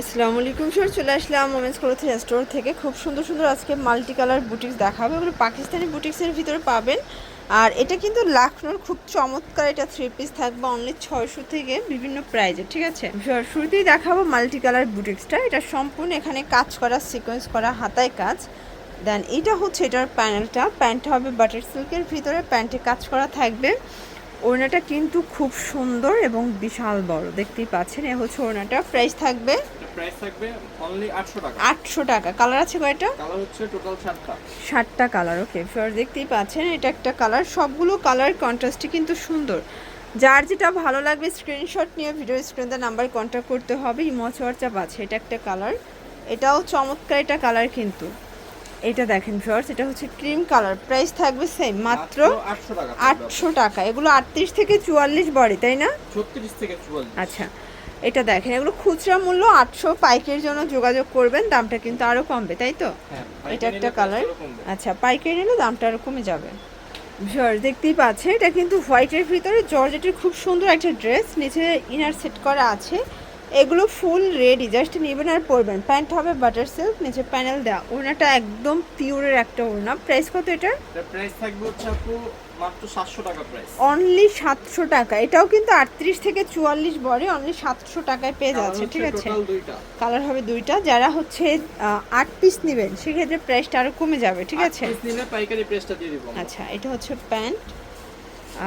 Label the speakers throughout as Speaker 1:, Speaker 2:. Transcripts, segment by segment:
Speaker 1: আসসালামু আলাইকুম স্যার, চলে আসলাম মোমেন্টস ক্লোথ স্টোর থেকে। খুব সুন্দর সুন্দর আজকে মাল্টি কালার বুটিক্স দেখাবো এগুলো পাকিস্তানি বুটিক্সের ভিতরে পাবেন। আর এটা কিন্তু লাখনোর খুব চমৎকার এটা থ্রি পিস থাকবে অনলি ছয়শো থেকে বিভিন্ন প্রাইজে ঠিক আছে? শুরুতেই দেখাবো মাল্টি কালার বুটিক্সটা এটা সম্পূর্ণ এখানে কাজ করা সিকোয়েন্স করা, হাতায় কাজ। দেন এটা হচ্ছে এটার প্যানেলটা প্যান্টটা হবে বাটার সিল্কের ভিতরে প্যান্টে কাজ করা থাকবে। ওড়নাটা কিন্তু খুব সুন্দর এবং বিশাল বড়। দেখতেই পাচ্ছেন এ হচ্ছে ওড়নাটা। প্রাইস থাকবে?
Speaker 2: প্রাইস থাকবে অনলি আটশো টাকা।
Speaker 1: আটশো টাকা। কালার আছে কয়টা?
Speaker 2: কালার হচ্ছে টোটাল সাতটা।
Speaker 1: ষাটটা কালার ওকে ফিওর দেখতেই পাচ্ছেন এটা একটা কালার সবগুলো কালার কন্ট্রাস্টই কিন্তু সুন্দর। যার যেটা ভালো লাগবে স্ক্রিনশট নিয়ে ভিডিও স্ক্রিনে নাম্বার কন্ট্যাক্ট করতে হবে। ইমো হোয়াটসঅ্যাপ আছে এটা একটা কালার এটাও চমৎকার এটা কালার কিন্তু। এটা দেখেন ফিওর্স এটা হচ্ছে ক্রিম কালার প্রাইস থাকবে সেম মাত্র
Speaker 2: আটশো টাকা
Speaker 1: এগুলো আটত্রিশ থেকে চুয়াল্লিশ বডি তাই না?
Speaker 2: ছত্রিশ থেকে চুয়াল্লিশ।
Speaker 1: আচ্ছা এটা দেখেন এগুলো খুচরা মূল্য আটশো পাইকের জন্য যোগাযোগ করবেন দামটা কিন্তু আরও কমবে তাই তো?
Speaker 2: হ্যাঁ
Speaker 1: এটা একটা কালার আচ্ছা পাইকারি নিলে দামটা আরও কমে যাবে। জর্জ দেখতেই পাচ্ছে এটা কিন্তু হোয়াইটের ভিতরে জর্জেটের খুব সুন্দর একটা ড্রেস নিচে ইনার সেট করা আছে। এগুলো ফুল রেডি জাস্ট নেবেন আর পরবেন। প্যান্ট হবে বাটার সিল্ক নিচে প্যানেল দেওয়া ওড়নাটা একদম পিওরের একটা ওড়না। প্রাইস কত এটার?
Speaker 2: প্রাইস থাকবে হচ্ছে আপু মাত্র সাতশো টাকা প্রাইস
Speaker 1: অনলি সাতশো টাকা। এটাও কিন্তু আটত্রিশ থেকে চুয়াল্লিশ বড়ে অনলি সাতশো টাকায় পেয়ে যাচ্ছে ঠিক আছে? কালার হবে দুইটা। যারা হচ্ছে আহ, আট পিস নেবেন সেক্ষেত্রে প্রাইসটা আরও কমে যাবে ঠিক আছে?
Speaker 2: পিস নিলে পাইকারি প্রাইসটা দিয়ে দিব
Speaker 1: আচ্ছা এটা হচ্ছে প্যান্ট।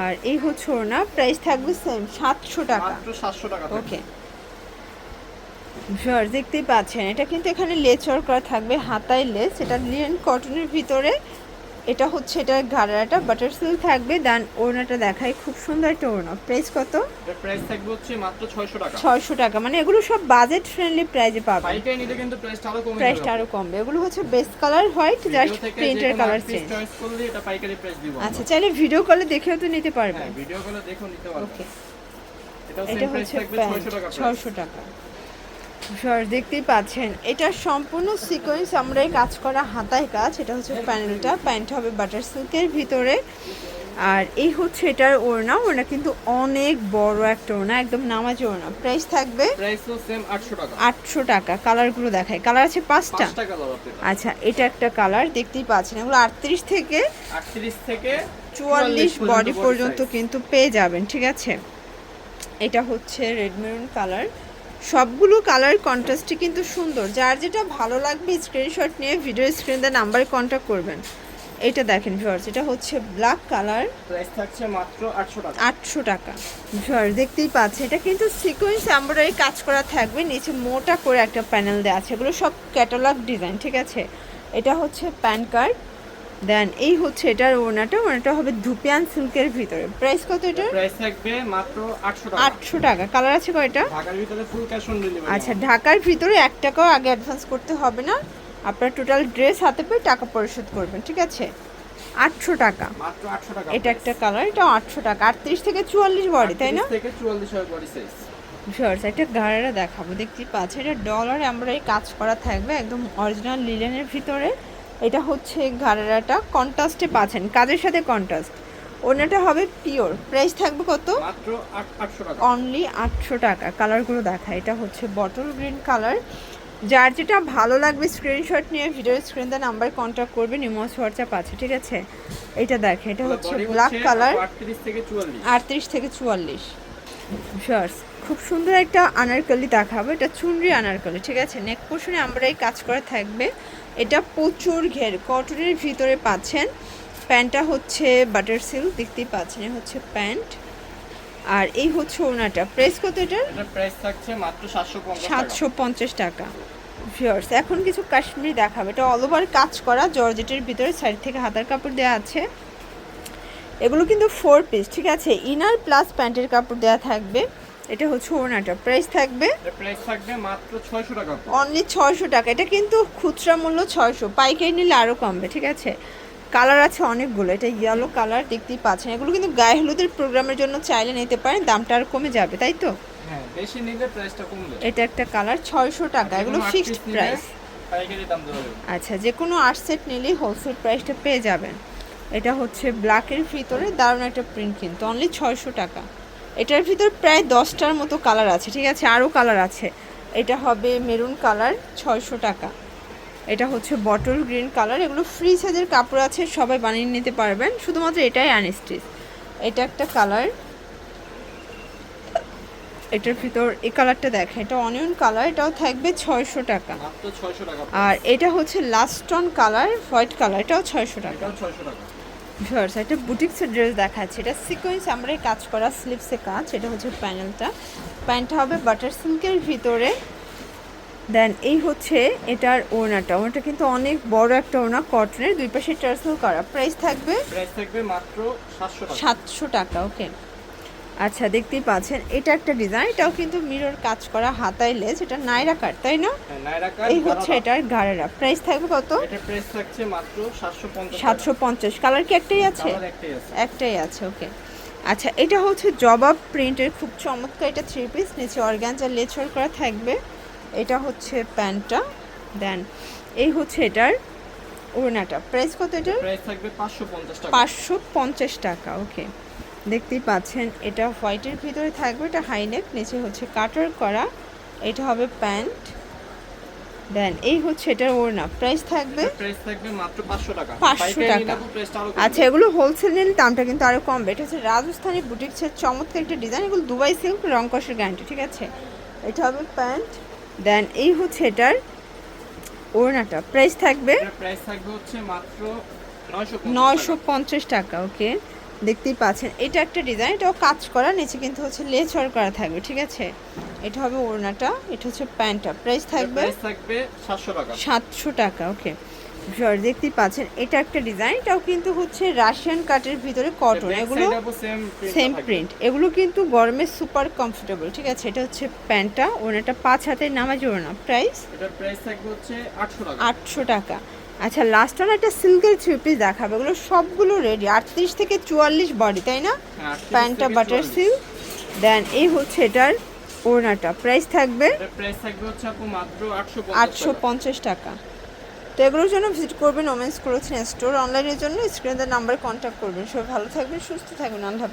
Speaker 1: আর এই হচ্ছে ওড়না। প্রাইস থাকবে সেম সাতশো টাকা।
Speaker 2: মাত্র সাতশো টাকা।
Speaker 1: ওকে ভিউয়ার দেখতেই পাচ্ছেন এটা কিন্তু এখানে লেচর করা থাকবে হাতায় লেস এটা লিনেন কটনের ভিতরে। এটা হচ্ছে এটা ঘাড়াটা বাটার সিল্ক থাকবে দেন ওড়নাটা দেখায় খুব সুন্দর একটা ওড়না। প্রাইস কত?
Speaker 2: প্রাইস থাকবে হচ্ছে মাত্র ছয়শো টাকা।
Speaker 1: ছয়শো টাকা মানে এগুলো সব বাজেট ফ্রেন্ডলি প্রাইজে পাবেন।
Speaker 2: পাইকারি নিলে কিন্তু প্রাইসটা আরও কমে
Speaker 1: প্রাইসটা আরও কমবে এগুলো হচ্ছে বেস্ট কালার হোয়াইট জাস্ট প্রিন্টের কালার চেঞ্জ
Speaker 2: চয়েস করলে এটা পাইকারি প্রাইস দিব
Speaker 1: আচ্ছা চাইলে ভিডিও কলে দেখেও তো নিতে পারবেন।
Speaker 2: ভিডিও কলে দেখো নিতে পারবে
Speaker 1: ওকে এটা
Speaker 2: প্রাইস
Speaker 1: হচ্ছে
Speaker 2: থাকবে
Speaker 1: প্যান্ট
Speaker 2: 600 টাকা price।
Speaker 1: ছয়শো টাকা। সর দেখতেই পাচ্ছেন এটা সম্পূর্ণ সিকোয়েন্স আমরা এই কাজ করা হাতায় কাজ এটা হচ্ছে প্যানেলটা প্যান্ট হবে বাটার সিল্কের ভিতরে। আর এই হচ্ছে এটার ওড়না ওড়না কিন্তু অনেক বড় একটা ওড়না একদম নামাজি ওড়না। প্রাইস থাকবে
Speaker 2: প্রাইসও সেম 800 টাকা।
Speaker 1: আটশো টাকা কালারগুলো দেখায় কালার আছে পাঁচটা? আচ্ছা এটা একটা কালার দেখতেই পাচ্ছেন এগুলো আটত্রিশ থেকে
Speaker 2: 38 থেকে
Speaker 1: চুয়াল্লিশ বডি পর্যন্ত কিন্তু পেয়ে যাবেন ঠিক আছে? এটা হচ্ছে রেড মেরুন কালার সবগুলো কালার কন্ট্রাস্টই কিন্তু সুন্দর। যার যেটা ভালো লাগবে স্ক্রিনশট নিয়ে ভিডিও স্ক্রিন স্ক্রিনে নাম্বারে কন্ট্যাক্ট করবেন। এটা দেখেন ভিউয়ার্স এটা হচ্ছে ব্ল্যাক কালার
Speaker 2: প্রাইস থাকছে মাত্র 800 টাকা।
Speaker 1: আটশো টাকা। ভিউয়ার্স দেখতেই পাচ্ছে এটা কিন্তু সিকোয়েন্স এমব্রয়ডারি কাজ করা থাকবে নিচে মোটা করে একটা প্যানেল দেওয়া আছে। এগুলো সব ক্যাটালগ ডিজাইন ঠিক আছে? এটা হচ্ছে প্যান কার্ড দেন এই হচ্ছে এটার ওনাটা ওনাটা হবে ধুপিয়ান সিল্কের ভিতরে। প্রাইস কত এটা
Speaker 2: প্রাইস থাকবে মাত্র 800 টাকা।
Speaker 1: আটশো টাকা। কালার আছে কয়টা?
Speaker 2: ঢাকার ভিতরে ফুল ক্যাশ অন ডেলিভারি
Speaker 1: আচ্ছা ঢাকার ভিতরে এক টাকাও আগে অ্যাডভান্স করতে হবে না। আপনার টোটাল ড্রেস হাতে পেয়ে টাকা পরিশোধ করবেন ঠিক আছে? আটশো টাকা।
Speaker 2: মাত্র 800 টাকা
Speaker 1: এটা একটা কালার এটা আটশো টাকা। আটত্রিশ থেকে চুয়াল্লিশ বডি তাই না?
Speaker 2: 38 থেকে 44 হয় বডি সাইজ
Speaker 1: শর্টস একটা গাড়ারা দেখাবো। দেখতেই পাচ্ছি এটা ডলার আমরা এই কাজ করা থাকবে একদম অরিজিনাল লিলেনের ভিতরে। এটা হচ্ছে গাড়ারাটা কন্ট্রাস্টে পাচ্ছেন কাজের সাথে কন্ট্রাস্ট ওনাটা হবে পিওর প্রাইস থাকবে কত?
Speaker 2: মাত্র 800 টাকা।
Speaker 1: অনলি আটশো টাকা। কালারগুলো দেখা এটা হচ্ছে বটল গ্রিন কালার যার যেটা ভালো লাগবে স্ক্রিনশট নিয়ে ভিডিও স্ক্রিনে নাম্বার কন্ট্যাক্ট করবেন ইমোস হোয়াটসঅ্যাপ আছে ঠিক আছে? এটা দেখে এটা হচ্ছে ব্ল্যাক কালার
Speaker 2: 38 থেকে 44
Speaker 1: আটত্রিশ থেকে চুয়াল্লিশ। শর্টস খুব সুন্দর একটা আনারকলি দেখাবো। এটা চুনরি আনারকলি ঠিক আছে? নেক পোর্শনে আমরা এই কাজ করা থাকবে। এটা প্রচুর ঘের। কটনের ভিতরে পাচ্ছেন। প্যান্টটা হচ্ছে বাটার সিল্ক দেখতেই পাচ্ছেন হচ্ছে প্যান্ট। আর এই হচ্ছে ওনাটা। প্রাইস কত এটার?
Speaker 2: এটা প্রাইস থাকছে মাত্র 750 টাকা।
Speaker 1: সাতশো পঞ্চাশ টাকা। ভিওর্স এখন কিছু কাশ্মীরি দেখাবে। এটা অল ওভার কাজ করা জর্জেটের ভিতরে সাইড থেকে হাতার কাপড় দেওয়া আছে। এগুলো কিন্তু ফোর পিস ঠিক আছে? ইনার প্লাস প্যান্টের কাপড় দেওয়া থাকবে। এটা হচ্ছে ওনাটা প্রাইস থাকবে?
Speaker 2: প্রাইস থাকবে মাত্র 600 টাকা
Speaker 1: অনলি ছয়শো টাকা। এটা কিন্তু খুচরা মূল্য ছয়শো। পাইকারি নিলে আরও কমবে ঠিক আছে? কালার আছে অনেকগুলো। এটা ইয়েলো কালার দেখতেই পাচ্ছেন। এগুলো কিন্তু গায়ে হলুদের প্রোগ্রামের জন্য চাইলে নিতে পারেন। দামটা আর কমে যাবে তাই তো?
Speaker 2: হ্যাঁ বেশি নিলে প্রাইসটা কমবে
Speaker 1: এটা একটা কালার ছয়শো টাকা। এগুলো ফিক্সড প্রাইস আচ্ছা যে কোনো আট সেট নিলেই হোলসেল প্রাইসটা পেয়ে যাবেন। এটা হচ্ছে ব্ল্যাকের ভিতরে দারুণ একটা প্রিন্ট কিন্তু। অনলি ছয়শো টাকা। এটার ভিতর প্রায় দশটার মতো কালার আছে ঠিক আছে? আরও কালার আছে। এটা হবে মেরুন কালার ছয়শো টাকা। এটা হচ্ছে বটল গ্রিন কালার এগুলো ফ্রি সাইজের কাপড় আছে সবাই বানিয়ে নিতে পারবেন। শুধুমাত্র এটাই আনস্টিচ। এটা একটা কালার এটার ভিতর এই কালারটা দেখেন এটা অনিয়ন কালার এটাও থাকবে ছয়শো টাকা। আর এটা হচ্ছে লাস্টন কালার হোয়াইট কালার এটাও ছয়শো টাকা। ভিউয়ার্স একটা বুটিক্সের ড্রেস দেখাচ্ছে। এটা সিকোয়েন্স আমরা কাজ করা স্লিপসে কাজ এটা হচ্ছে প্যানেলটা প্যান্টটা হবে বাটার সিল্কের ভিতরে। দেন এই হচ্ছে এটার ওনাটা ওনাটা কিন্তু অনেক বড় একটা ওনা কটনের দুই পাশে টার্সেল করা। প্রাইস থাকবে
Speaker 2: প্রাইস থাকবে মাত্র সাতশো টাকা।
Speaker 1: ওকে আচ্ছা দেখতেই পাচ্ছেন এটা একটা ডিজাইন এটাও কিন্তু মিরর কাজ করা হাতায় লেস এটা নাইরা কাট তাই না?
Speaker 2: হ্যাঁ,
Speaker 1: এই হচ্ছে। এটার গাড়েরা প্রাইস থাকবে কত?
Speaker 2: এটার প্রাইস থাকছে মাত্র সাতশো পঞ্চাশ
Speaker 1: সাতশো পঞ্চাশ। কালার কি একটাই আছে?
Speaker 2: একটাই আছে।
Speaker 1: একটাই আছে ওকে আচ্ছা এটা হচ্ছে জবাব প্রিন্টের খুব চমৎকার এটা থ্রি পিস নিচে অর্গানজা লেচর করা থাকবে। এটা হচ্ছে প্যান্টটা দেন এই হচ্ছে এটার ওড়নাটা। প্রাইস কত এটা
Speaker 2: প্রাইস থাকবে পাঁচশো পঞ্চাশ টাকা।
Speaker 1: পাঁচশো পঞ্চাশ টাকা ওকে দেখতেই পাচ্ছেন এটা হোয়াইটের ভিতরে থাকবে এটা হাইনেক নিচে হচ্ছে কাটার করা এটা হবে প্যান্ট দেন এই হচ্ছে এটার ওড়না প্রাইস থাকবে
Speaker 2: প্রাইস থাকবে মাত্র পাঁচশো টাকা।
Speaker 1: 500 টাকা।
Speaker 2: আরও।
Speaker 1: আচ্ছা এগুলো হোলসেল নিলে দামটা কিন্তু আরও কমবে। এটা হচ্ছে রাজস্থানী বুটিক্সের চমৎকার একটা ডিজাইন এগুলো দুবাই সিল্ক রং কষের গ্যারান্টি ঠিক আছে? এটা হবে প্যান্ট দেন এই হচ্ছে এটার ওড়নাটা। প্রাইস থাকবে
Speaker 2: প্রাইস থাকবে হচ্ছে মাত্র নয়শো
Speaker 1: নয়শো পঞ্চাশ টাকা ওকে দেখতেই পাচ্ছেন। এটা একটা ডিজাইন এটাও কাজ করা নিচে কিন্তু হচ্ছে লেচর করা থাকবে ঠিক আছে? এটা হবে ওড়নাটা এটা হচ্ছে প্যান্টটা। প্রাইস থাকবে
Speaker 2: থাকবে সাতশো টাকা।
Speaker 1: সাতশো টাকা ওকে ভিউয়ার দেখতেই পাচ্ছেন এটা একটা ডিজাইন এটাও কিন্তু হচ্ছে রাশিয়ান কাটের ভিতরে কটন এগুলো
Speaker 2: সেম
Speaker 1: সেম প্রিন্ট এগুলো কিন্তু গরমে সুপার কমফোর্টেবল ঠিক আছে? এটা হচ্ছে প্যান্টটা ওনাটা পাঁচ হাতে নামাজ ওড়না। প্রাইস
Speaker 2: এটার প্রাইস থাকবে হচ্ছে আটশো টাকা।
Speaker 1: আটশো টাকা। আচ্ছা লাস্ট ওয়ান একটা সিল্কের থ্রি পিস দেখাবে। এগুলো সবগুলো রেডি আটত্রিশ থেকে চুয়াল্লিশ বডি তাই না?
Speaker 2: 38
Speaker 1: প্যান্টটা বাটার
Speaker 2: 44
Speaker 1: সিল্ক দেন এই হচ্ছে এটার ওড়নাটা। প্রাইস থাকবে?
Speaker 2: প্রাইস থাকবে হচ্ছে আপু মাত্র আটশো
Speaker 1: পঞ্চাশ টাকা। তো এগুলোর জন্য ভিজিট করবেন ওমেন্স ক্লোথিং স্টোর অনলাইনের জন্য স্ক্রিনের নাম্বারে কন্ট্যাক্ট করবেন। সবাই ভালো থাকবেন সুস্থ থাকবেন আল্লাহ।